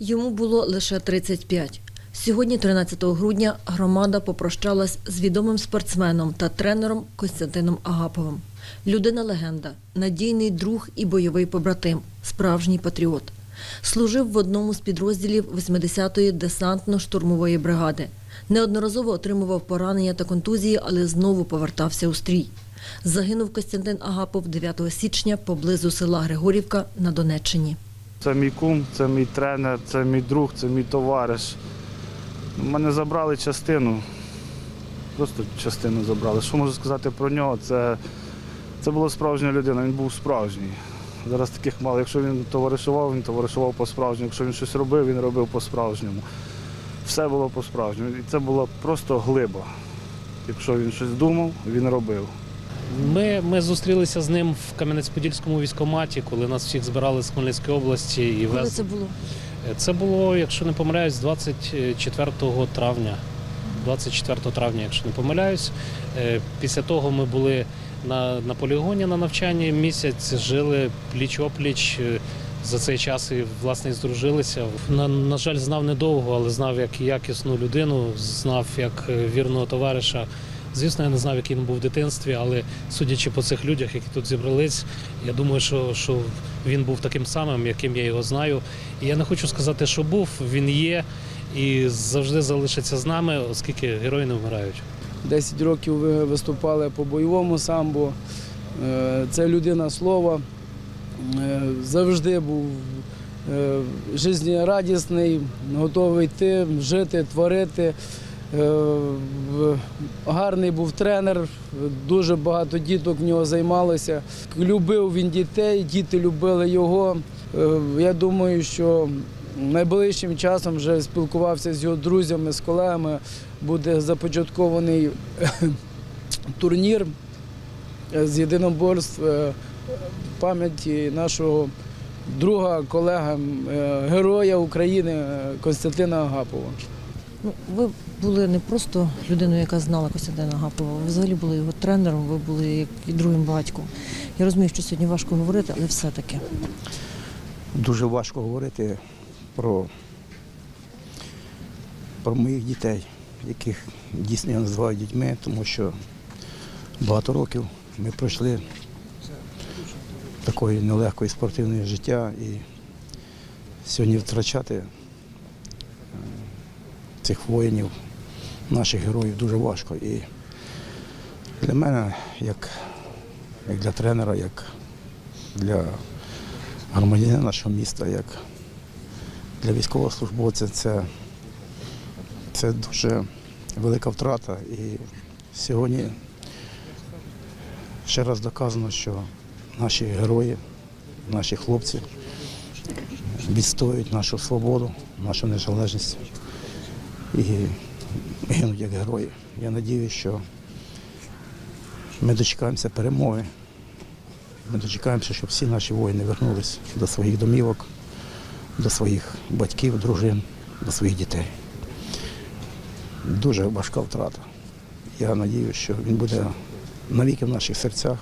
Йому було лише 35. Сьогодні, 13 грудня, громада попрощалась з відомим спортсменом та тренером Костянтином Агаповим. Людина-легенда, надійний друг і бойовий побратим, справжній патріот. Служив в одному з підрозділів 80-ї десантно-штурмової бригади. Неодноразово отримував поранення та контузії, але знову повертався у стрій. Загинув Костянтин Агапов 9 січня поблизу села Григорівка на Донеччині. Це мій кум, це мій тренер, це мій друг, це мій товариш. Мене забрали частину. Просто частину забрали. Що можу сказати про нього? Це, це була справжня людина, він був справжній. Зараз таких мало. Якщо він товаришував, він товаришував по-справжньому. Якщо він щось робив, він робив по-справжньому. Все було по-справжньому. І це була просто глиба. Якщо він щось думав, він робив. Ми, ми зустрілися з ним в Кам'янець-Подільському військкоматі, коли нас всіх збирали з Хмельницької області і Коли вез... це було? Це було, якщо не помиляюсь, 24 травня. 24 травня, якщо не помиляюсь. Е, Після того ми були на, на полігоні на навчанні місяць, жили пліч-опліч. Е, За цей час і власне і здружилися. На, на жаль, знав недовго, але знав як якісну людину, знав як е, вірного товариша. Звісно, я не знав, який він був в дитинстві, але судячи по цих людях, які тут зібрались, я думаю, що, що він був таким самим, яким я його знаю. І я не хочу сказати, що був, він є і завжди залишиться з нами, оскільки герої не вмирають. 10 років ви виступали по бойовому самбо. Е, Це людина слова. Е, Завжди був е, жизнерадісний, готовий йти, жити, творити. Е, Гарний був тренер, дуже багато діток в нього займалося. Любив він дітей, діти любили його. Е, Я думаю, що найближчим часом вже спілкувався з його друзями, з колегами. Буде започаткований турнір з єдиноборств е, пам'яті нашого друга, колега, е, героя України е, Костянтина Агапова. Ну, ви були не просто людиною, яка знала Костянтина Агапова, ви взагалі були його тренером, ви були як і другим батьком. Я розумію, що сьогодні важко говорити, але все-таки. Дуже важко говорити про, про моїх дітей, яких дійсно я називаю дітьми, тому що багато років ми пройшли такої нелегкої спортивної життя і сьогодні втрачати цих воїнів, наших героїв дуже важко. І для мене, як, як для тренера, як для громадянина нашого міста, як для військовослужбовця, це, це дуже велика втрата. І сьогодні ще раз доказано, що наші герої, наші хлопці відстоюють нашу свободу, нашу незалежність і гинуть як герої. Я сподіваюся, що ми дочекаємося перемоги. Ми дочекаємося, щоб всі наші воїни вернулись до своїх домівок, до своїх батьків, дружин, до своїх дітей. Дуже важка втрата. Я сподіваюся, що він буде навіки в наших серцях.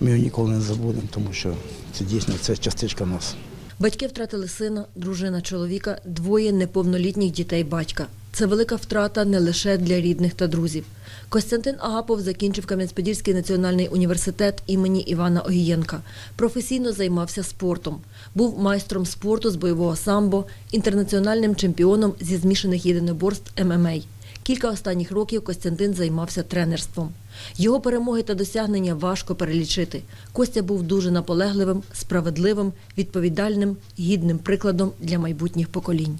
Ми його ніколи не забудемо, тому що це дійсно це частичка нас. Батьки втратили сина, дружина чоловіка, двоє неповнолітніх дітей батька. Це велика втрата не лише для рідних та друзів. Костянтин Агапов закінчив Кам'янець-Подільський національний університет імені Івана Огієнка. Професійно займався спортом. Був майстром спорту з бойового самбо, інтернаціональним чемпіоном зі змішаних єдиноборств ММА. Кілька останніх років Костянтин займався тренерством. Його перемоги та досягнення важко перелічити. Костя був дуже наполегливим, справедливим, відповідальним, гідним прикладом для майбутніх поколінь.